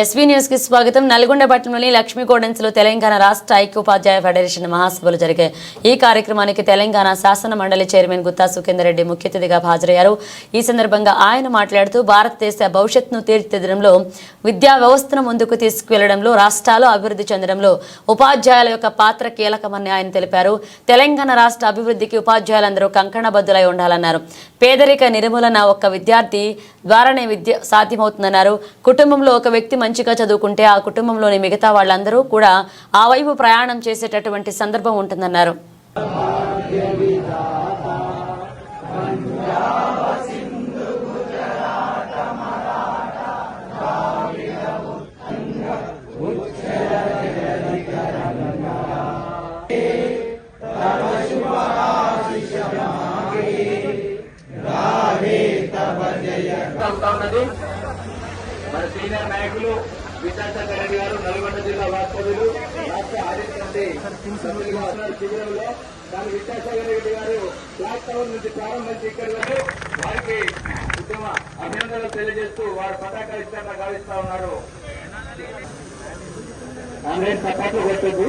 SV న్యూస్కి స్వాగతం. నల్గొండ పట్టణంలోని లక్ష్మీ లో తెలంగాణ రాష్ట్ర ఐక్యోపాధ్యాయ ఫెడరేషన్ మహాసభలు జరిగాయి. ఈ కార్యక్రమానికి తెలంగాణ శాసన మండలి చైర్మన్ గుత్తా సుఖేందర్ రెడ్డి ముఖ్య అతిథిగా హాజరయ్యారు. ఈ సందర్భంగా ఆయన మాట్లాడుతూ భారతదేశ భవిష్యత్తును తీర్చిదిద్దడంలో విద్యా వ్యవస్థను ముందుకు తీసుకువెళ్ళడంలో రాష్ట్రాలు అభివృద్ధి చెందడంలో ఉపాధ్యాయుల యొక్క పాత్ర కీలకమని ఆయన తెలిపారు. తెలంగాణ రాష్ట్ర అభివృద్ధికి ఉపాధ్యాయులందరూ కంకణబద్దులై ఉండాలన్నారు. పేదరిక నిర్మూలన ఒక్క విద్యార్థి ద్వారానే విద్య సాధ్యమవుతుందన్నారు. కుటుంబంలో ఒక వ్యక్తి మంచిగా చదువుకుంటే ఆ కుటుంబంలోని మిగతా వాళ్ళందరూ కూడా ఆ వైపు ప్రయాణం చేసేటటువంటి సందర్భం ఉంటుందన్నారు. అవుతా ఉన్నది. మన సీనియర్ నాయకులు విద్యాసాగర్ రెడ్డి గారు నల్గొండ జిల్లా వాస్తవ్యులు రాష్ట్ర ఆడిట్ శిబిరంలో దాని విద్యాసాగర్ రెడ్డి గారు క్లాక్ టవర్ నుంచి ప్రారంభించి ఇక్కడి వరకు వారికి ఉద్యమ అభినందనలు తెలియజేస్తూ వారు పతాకాలు ఇష్టంగా గావిస్తా ఉన్నారు. ఆన్లైన్ సపోర్ట్లు కొట్టద్దు.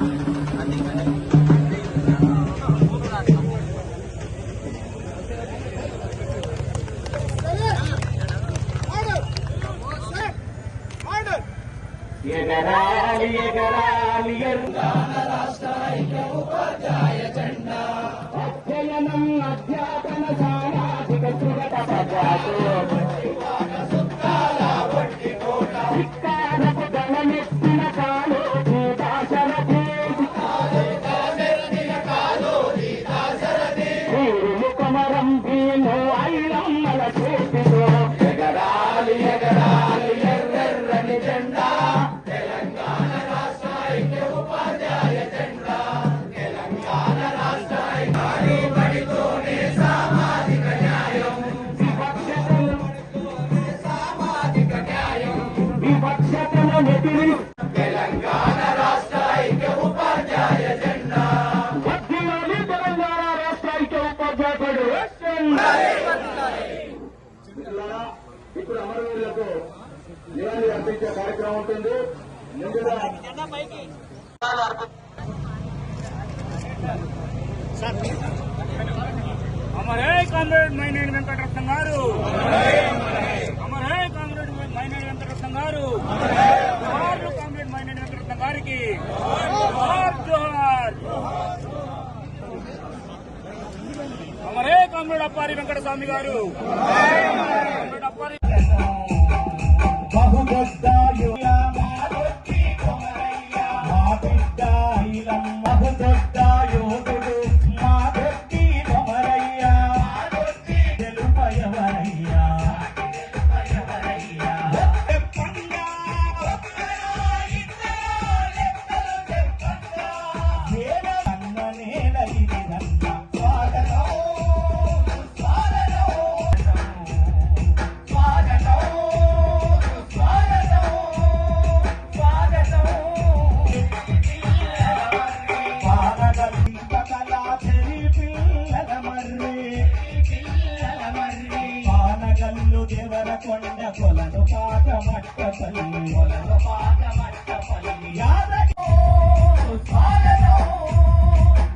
ఎగరాలి ఎగరాలి అధ్యయనం అధ్యాపన సామాజిక సుగత ఎగరాలి ఎగరాలి ఎర్రెర్రని జెండా. అమర్ హే కామ్రేడ్ మైనేని వెంకటరత్నం గారు. అమరే కామ్రేడ్ మైనేని వెంకటరత్నం గారు. కామ్రేడ్ మైనేని వెంకటరత్నం గారికి జోహార్ జోహార్ కామ్రేడ్ అప్పారి వెంకటస్వామి గారు అప్పారి పానగల్లు దేవరకొండ కొలను పాట మట్టపల్లి కొలను పాట మట్టపల్లి యాదగిరి స్వాగతం స్వాగతం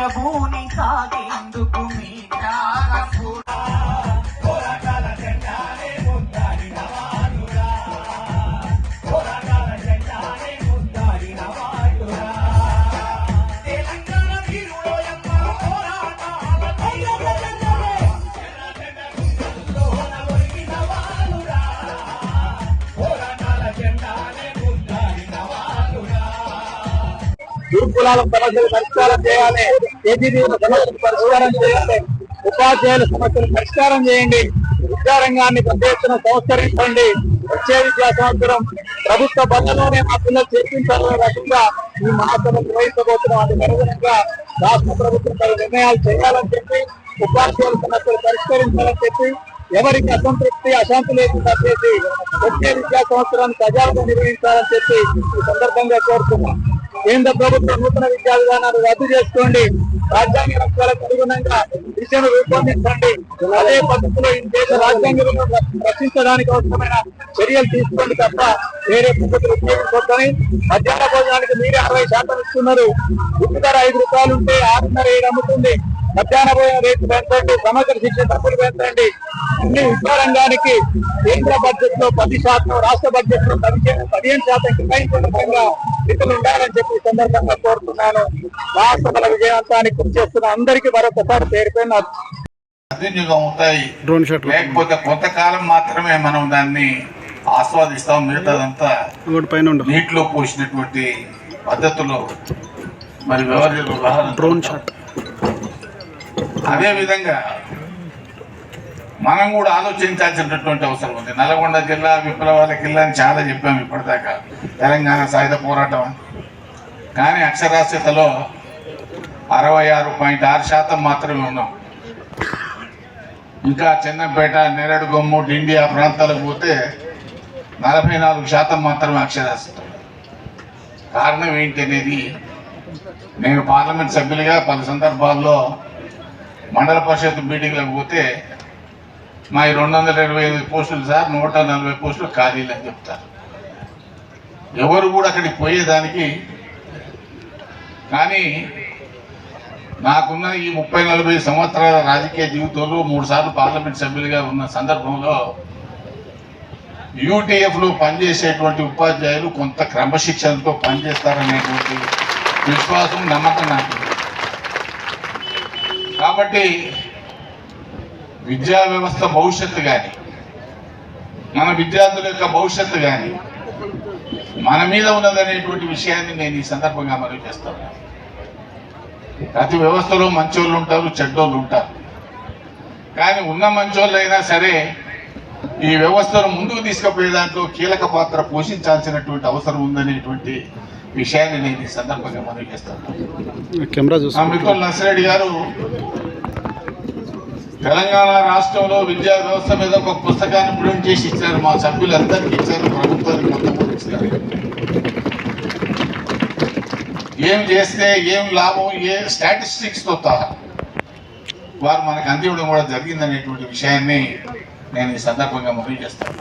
ప్రభుని జెండానే ముద్దాడిన వారురా సమస్యలు పరిష్కారం చేయాలి. కేజీబీల పరిష్కారం చేయాలి ఉపాధ్యాయుల సమస్యలు పరిష్కారం చేయండి. విద్యారంగాన్ని పెద్ద ఎత్తున సంస్కరించండి. వచ్చే విద్యా సంవత్సరం ప్రభుత్వ బల్లలోనే మా పిల్లలు చేర్పించాలనే రకంగా ఈ మహాసభ నిర్వహించబోతున్నాం. అది అనుగుణంగా రాష్ట్ర ప్రభుత్వం పలు నిర్ణయాలు చేయాలని చెప్పి ఉపాధ్యాయుల సమస్యలు పరిష్కరించాలని చెప్పి ఎవరికి అసంతృప్తి అశాంతి లేకుండా చేసి వచ్చే విద్యా సంవత్సరాన్ని సజావుగా నిర్వహించాలని చెప్పి ఈ సందర్భంగా కోరుతున్నాం. కేంద్ర ప్రభుత్వం నూతన విద్యా విధానాలు రద్దు చేసుకోండి. రాజ్యాంగ రక్షణకు అనుగుణంగా దిశను రూపొందించండి. అదే పద్ధతిలో ఈ దేశ రాజ్యాంగ రక్షించడానికి అవసరమైన చర్యలు తీసుకోండి తప్ప వేరే పద్ధతులు ఉపయోగించొద్దని మధ్యాహ్న భోజనానికి మీరే అరవై శాతం ఇస్తున్నారు. గుడ్డు ధర ఐదు రూపాయలు ఉంటే ఆరున్నర ఏడు అమ్ముతుంది. మధ్యాహ్న భోజన రేటు పెంచండి సమగ్ర శిక్షణ డబ్బులు పెంచండి. అన్ని విద్యారంగానికి కేంద్ర బడ్జెట్లో పది శాతం రాష్ట్ర బడ్జెట్లో పదిహేను శాతం కేటాయించిన విధంగా నిధులు ఉండాలని చెప్పి ఈ సందర్భంగా కోరుతున్నాను. రాష్ట్రాల విజయవంతానికి కృషి చేస్తున్న అందరికీ మరొకసారి పేరు పేరున సద్వినియోగం అవుతాయి. లేకపోతే కొంతకాలం మాత్రమే మనం దాన్ని ఆస్వాదిస్తాం మిగతాదంతా నీటిలో పోసినటువంటి పద్ధతులు. మరి వ్యవహార అదే అదేవిధంగా మనం కూడా ఆలోచించాల్సినటువంటి అవసరం ఉంది. నల్గొండ జిల్లా విప్లవాల జిల్లా అని చాలా చెప్పాము ఇప్పటిదాకా. తెలంగాణ సాయుధ పోరాటం కానీ అక్షరాస్యతలో అరవై ఆరు పాయింట్ ఆరు శాతం మాత్రమే ఉన్నాం. ఇంకా చిన్నపేట నేరడుగొమ్ము డిండి ఆ ప్రాంతాలకు పోతే నలభై నాలుగు శాతం మాత్రమే అక్షరాస్యత. కారణం ఏంటి అనేది నేను పార్లమెంట్ సభ్యులుగా పలు సందర్భాల్లో మండల పరిషత్ మీటింగ్లకు పోతే మా ఈ రెండు వందల ఇరవై ఐదు పోస్టులు సార్ నూట నలభై పోస్టులు ఖాళీలు అని చెప్తారు. ఎవరు కూడా అక్కడికి పోయేదానికి కానీ నాకున్న ఈ ముప్పై నలభై సంవత్సరాల రాజకీయ జీవితంలో మూడు సార్లు పార్లమెంట్ సభ్యులుగా ఉన్న సందర్భంలో యూటీఎఫ్లో పనిచేసేటువంటి ఉపాధ్యాయులు కొంత క్రమశిక్షణతో పనిచేస్తారనేటువంటి విశ్వాసం నమ్మకం నాకు. కాబట్టి విద్యా వ్యవస్థ భవిష్యత్తు కానీ మన విద్యార్థుల యొక్క భవిష్యత్తు కానీ మన మీద ఉన్నదనేటువంటి విషయాన్ని నేను ఈ సందర్భంగా మనవి చేస్తాను ప్రతి వ్యవస్థలో మంచోళ్ళు ఉంటారు చెడ్డోళ్ళు ఉంటారు. కానీ ఉన్న మంచోళ్ళు అయినా సరే ఈ వ్యవస్థను ముందుకు తీసుకుపోయే దాంట్లో కీలక పాత్ర పోషించాల్సినటువంటి అవసరం ఉందనేటువంటి విషయాన్ని నేను ఈ సందర్భంగా మనవి చేస్తాను మిత్రులు నర్సిరెడ్డి గారు తెలంగాణ రాష్ట్రంలో విద్యా వ్యవస్థ మీద ఒక పుస్తకాన్ని ప్రింట్ చేసి ఇచ్చారు మా సభ్యులందరికీ ఇచ్చారు ప్రభుత్వానికి మొత్తం ఇచ్చారు. ఏం చేస్తే ఏం లాభం ఏ స్టాటిస్టిక్స్తో సహా వారు మనకు అందివ్వడం కూడా జరిగిందనేటువంటి విషయాన్ని నేను ఈ సందర్భంగా మనవి చేస్తాను